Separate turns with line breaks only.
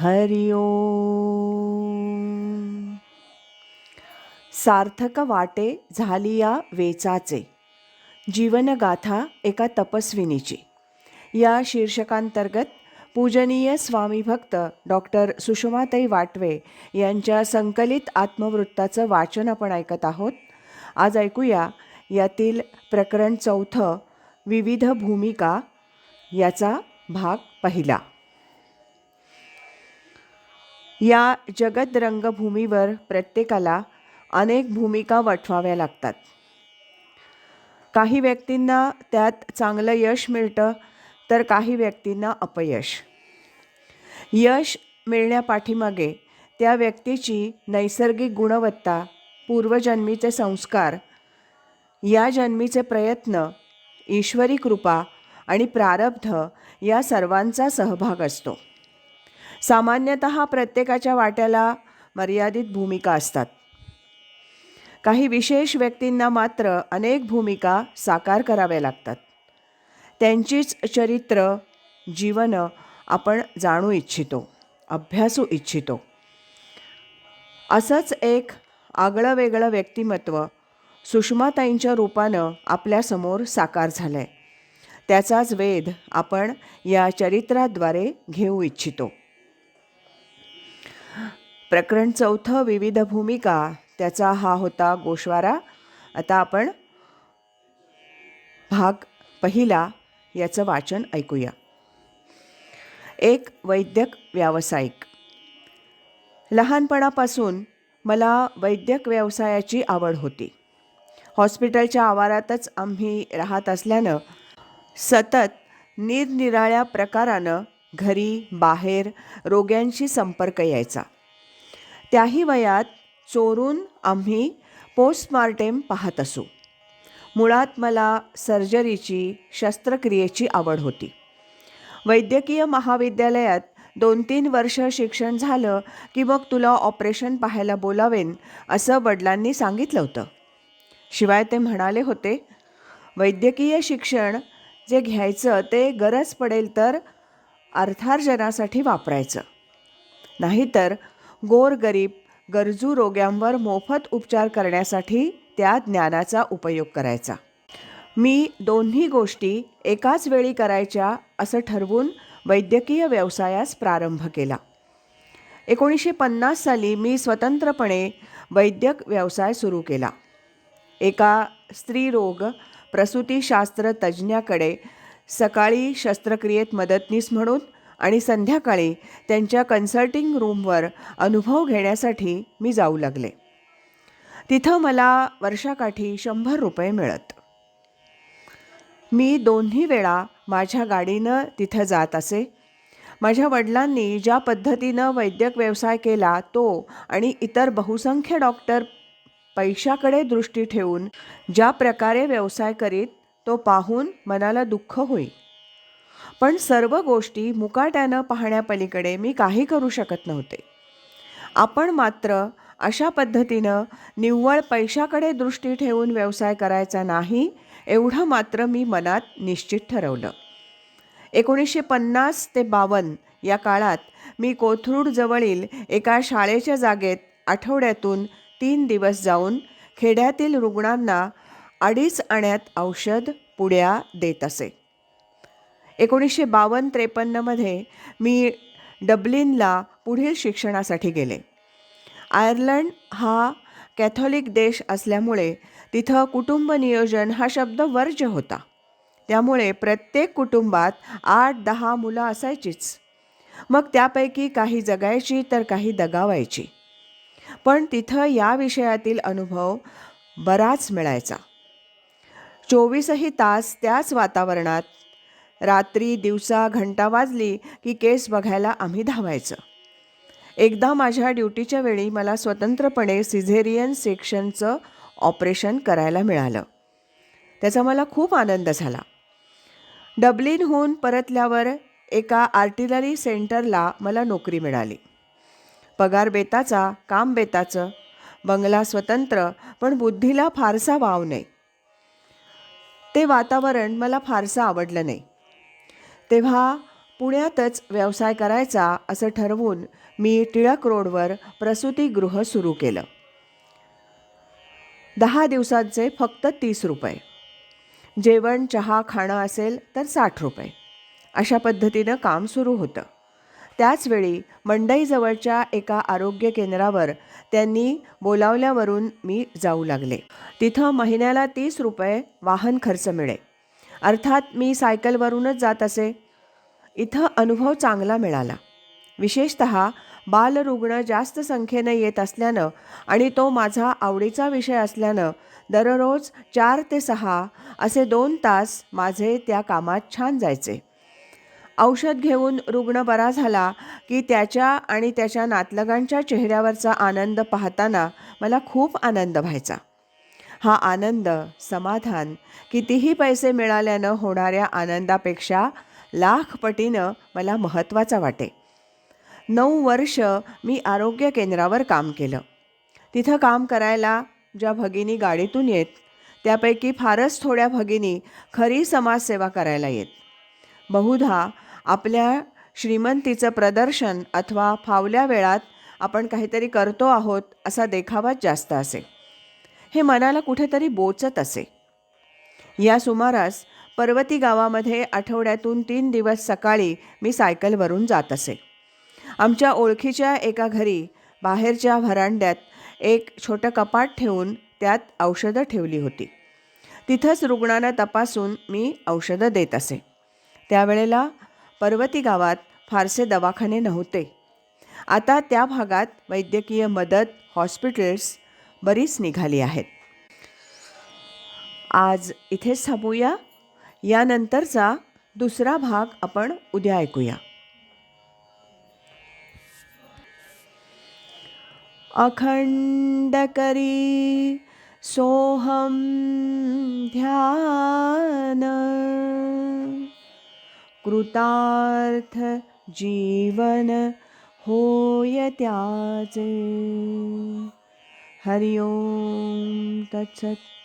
हरि सार्थक वाटे झाली या वेचाचे. जीवनगाथा एका तपस्विनीची. या शीर्षकांतर्गत पूजनीय स्वामी भक्त डॉक्टर सुषमाताई वाटवे यांच्या संकलित आत्मवृत्ताचं वाचन आपण ऐकत आहोत. आज ऐकूया यातील प्रकरण चौथं विविध भूमिका याचा भाग पहिला. या जगत रंगभूमीवर प्रत्येकाला अनेक भूमिका वठवाव्या लागतात. काही व्यक्तींना त्यात चांगलं यश मिळतं तर काही व्यक्तींना अपयश. यश मिळण्यापाठीमागे त्या व्यक्तीची नैसर्गिक गुणवत्ता पूर्वजन्मीचे संस्कार या जन्मीचे प्रयत्न ईश्वरी कृपा आणि प्रारब्ध या सर्वांचा सहभाग असतो. सामान्यतः प्रत्येकाच्या वाट्याला मर्यादित भूमिका असतात. काही विशेष व्यक्तींना मात्र अनेक भूमिका साकार कराव्या लागतात. त्यांचीच चरित्र जीवनं आपण जाणू इच्छितो अभ्यासू इच्छितो. असंच एक आगळं वेगळं व्यक्तिमत्व सुषमाताईंच्या रूपानं आपल्यासमोर साकार झालं आहे त्याचाच वेध आपण या चरित्राद्वारे घेऊ इच्छितो. प्रकरण चौथं विविध भूमिका त्याचा हा होता गोशवारा आता आपण भाग पहिला याचं वाचन ऐकूया. एक वैद्यक व्यावसायिक. लहानपणापासून मला वैद्यक व्यवसायाची आवड होती. हॉस्पिटलच्या आवारातच आम्ही राहत असल्यानं सतत निरनिराळ्या प्रकारानं घरी बाहेर रोग्यांशी संपर्क यायचा. त्याही वयात चोरून आम्ही पोस्टमार्टेम पाहत असू. मुळात मला सर्जरीची शस्त्रक्रियेची आवड होती. वैद्यकीय महाविद्यालयात दोन तीन वर्ष शिक्षण झालं की मग तुला ऑपरेशन पाहायला बोलावेन असं वडिलांनी सांगितलं होतं. शिवाय ते म्हणाले होते वैद्यकीय शिक्षण जे घ्यायचं ते गरज पडेल तर अर्थार्जनासाठी वापरायचं. नाहीतर गोरगरीब गरजू रोग्यांवर मोफत उपचार करण्यासाठी त्या ज्ञानाचा उपयोग करायचा. मी दोन्ही गोष्टी एकाच वेळी करायच्या असं ठरवून वैद्यकीय व्यवसायास प्रारंभ केला. एकोणीसशे पन्नास साली मी स्वतंत्रपणे वैद्यक व्यवसाय सुरू केला. एका स्त्रीरोग प्रसूतीशास्त्र तज्ज्ञाकडे सकाळी शस्त्रक्रियेत मदतनीस म्हणून आणि संध्याकाळी त्यांच्या कन्सल्टिंग रूमवर अनुभव घेण्यासाठी मी जाऊ लागले. तिथं मला वर्षाकाठी शंभर रुपये मिळत. मी दोन्ही वेळा माझ्या गाडीनं तिथं जात असे. माझ्या वडिलांनी ज्या पद्धतीनं वैद्यक व्यवसाय केला तो आणि इतर बहुसंख्य डॉक्टर पैशाकडे दृष्टी ठेवून ज्या प्रकारे व्यवसाय करीत तो पाहून मनाला दुःख होईल. पण सर्व गोष्टी मुकाट्यानं पाहण्यापलीकडे मी काही करू शकत नव्हते. आपण मात्र अशा पद्धतीनं निव्वळ पैशाकडे दृष्टी ठेवून व्यवसाय करायचा नाही एवढं मात्र मी मनात निश्चित ठरवलं. एकोणीसशे पन्नास ते बावन्न या काळात मी कोथरूडजवळील एका शाळेच्या जागेत आठवड्यातून तीन दिवस जाऊन खेड्यातील रुग्णांना अडीच आण्यात औषध पुड्या देत असे. एकोणीसशे बावन्न त्रेपन्नमध्ये मी डब्लिनला पुढील शिक्षणासाठी गेले. आयर्लंड हा कॅथॉलिक देश असल्यामुळे तिथं कुटुंब नियोजन हा शब्द वर्ज्य होता. त्यामुळे प्रत्येक कुटुंबात आठ दहा मुलं असायचीच. मग त्यापैकी काही जगायची तर काही दगावायची. पण तिथं या विषयातील अनुभव बराच मिळायचा. चोवीसही तास त्याच वातावरणात रात्री दिवसा घंटा वाजली की केस बघायला आम्ही धावायचं. एकदा माझ्या ड्युटीच्या वेळी मला स्वतंत्रपणे सिझेरियन सेक्शनचं ऑपरेशन करायला मिळालं. त्याचा मला खूप आनंद झाला. डब्लिनहून परतल्यावर एका आर्टिलरी सेंटरला मला नोकरी मिळाली. पगार बेताचा काम बेताचं बंगला स्वतंत्र पण बुद्धीला फारसा वाव नाही. ते वातावरण मला फारसं आवडलं नाही. तेव्हा पुण्यातच व्यवसाय करायचा असं ठरवून मी टिळक रोडवर प्रसूतीगृह सुरू केलं. दहा दिवसांचे फक्त तीस रुपये. जेवण चहा खाणं असेल तर साठ रुपये. अशा पद्धतीनं काम सुरू होतं. त्याचवेळी मंडईजवळच्या एका आरोग्य केंद्रावर त्यांनी बोलावल्यावरून मी जाऊ लागले. तिथं महिन्याला तीस रुपये वाहन खर्च मिळे अर्थात मी सायकलवरूनच जात असे. इथं अनुभव चांगला मिळाला. विशेषत बालरुग्ण जास्त संख्येनं येत असल्यानं आणि तो माझा आवडीचा विषय असल्यानं दररोज चार ते सहा असे दोन तास माझे त्या कामात छान जायचे. औषध घेऊन रुग्ण बरा झाला की त्याच्या आणि त्याच्या नातलगांच्या चेहऱ्यावरचा आनंद पाहताना मला खूप आनंद व्हायचा. हा आनंद समाधान कितीही पैसे मिळाल्यानं होणाऱ्या आनंदापेक्षा लाख पटीनं मला महत्त्वाचा वाटे. नऊ वर्ष मी आरोग्य केंद्रावर काम केलं. तिथं काम करायला ज्या भगिनी गाडीतून येत त्यापैकी फारच थोड्या भगिनी खरी समाजसेवा करायला येत. बहुधा आपल्या श्रीमंतीचं प्रदर्शन अथवा फावल्या वेळात आपण काहीतरी करतो आहोत असा देखावाच जास्त असे. हे मनाला कुठेतरी बोचत असे. या सुमारास पर्वती गावामध्ये आठवड्यातून तीन दिवस सकाळी मी सायकलवरून जात असे. आमच्या ओळखीच्या एका घरी बाहेरच्या व्हरांड्यात एक छोटं कपाट ठेवून त्यात औषधं ठेवली होती. तिथंच रुग्णांना तपासून मी औषधं देत असे. त्यावेळेला पर्वती गावात फारसे दवाखाने नव्हते. आता त्या भागात वैद्यकीय मदत हॉस्पिटल्स बरीच निघाली आहेत. आज इथेच थांबूया. यानंतरचा दुसरा भाग आपण उद्या ऐकूया. अखंड करी सोहम ध्यान. कृतार्थ जीवन होय हरि ओम तत्सत।